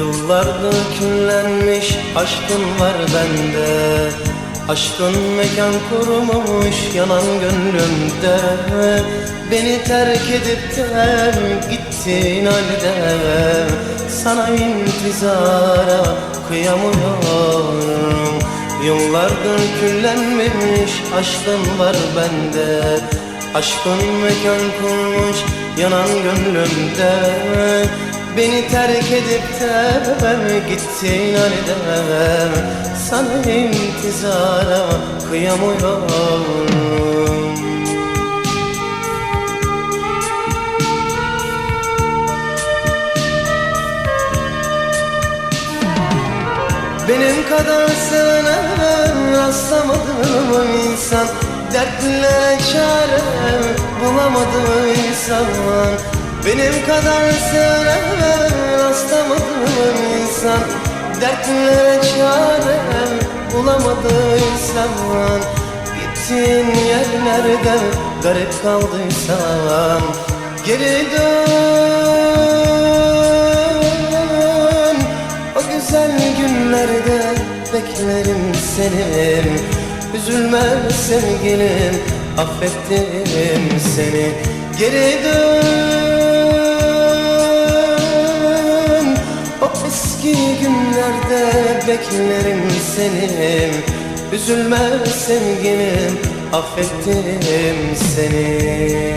Yıllardır küllenmiş aşkın var bende. Aşkın mekan kurmuş yanan gönlümde. Beni terk edip de gittin halde. Sana intizara kıyamıyorum. Yıllardır küllenmemiş aşkın var bende. Aşkın mekan kurmuş yanan gönlümde Beni terk edip de gittin halde Sana intizara kıyamıyorum. Benim kadar sevene rastlamadım insan Dertlere çare bulamadıysan Benim kadar sevene rastlamadım insan. Dertlere çare bulamadıysan Gittiğin yerlerde garip kaldıysan Geri dön. O güzel günlerde beklerim seni. Üzülme sevgilim affettim seni. Geri dön günlerde beklerim seni. Üzülme sevgilim affettim seni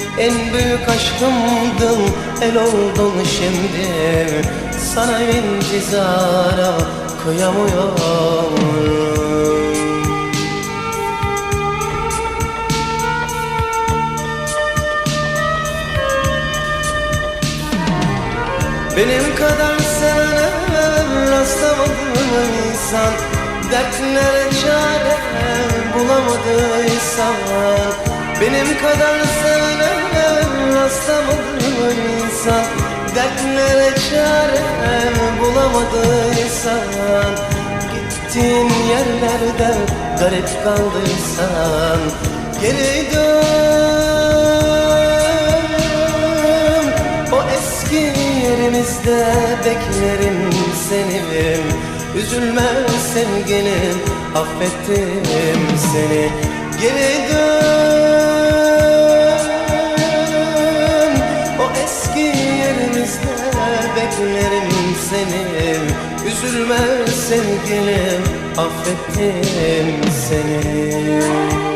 en büyük aşkımdın el oldun şimdi. Sana intizara kıyamıyorum. Benim kadar sevene rastlamadım insan. Dertlere çare bulamadıysan Benim kadar sevene rastlamadım insan. Dertlere çare bulamadıysan Gittiğin yerlerde garip kaldıysan Geri dön. O eski yerimizde beklerim seni. Üzülme sevgilim affettim seni. Geri dön beklerim seni Üzülme sevgilim affettim seni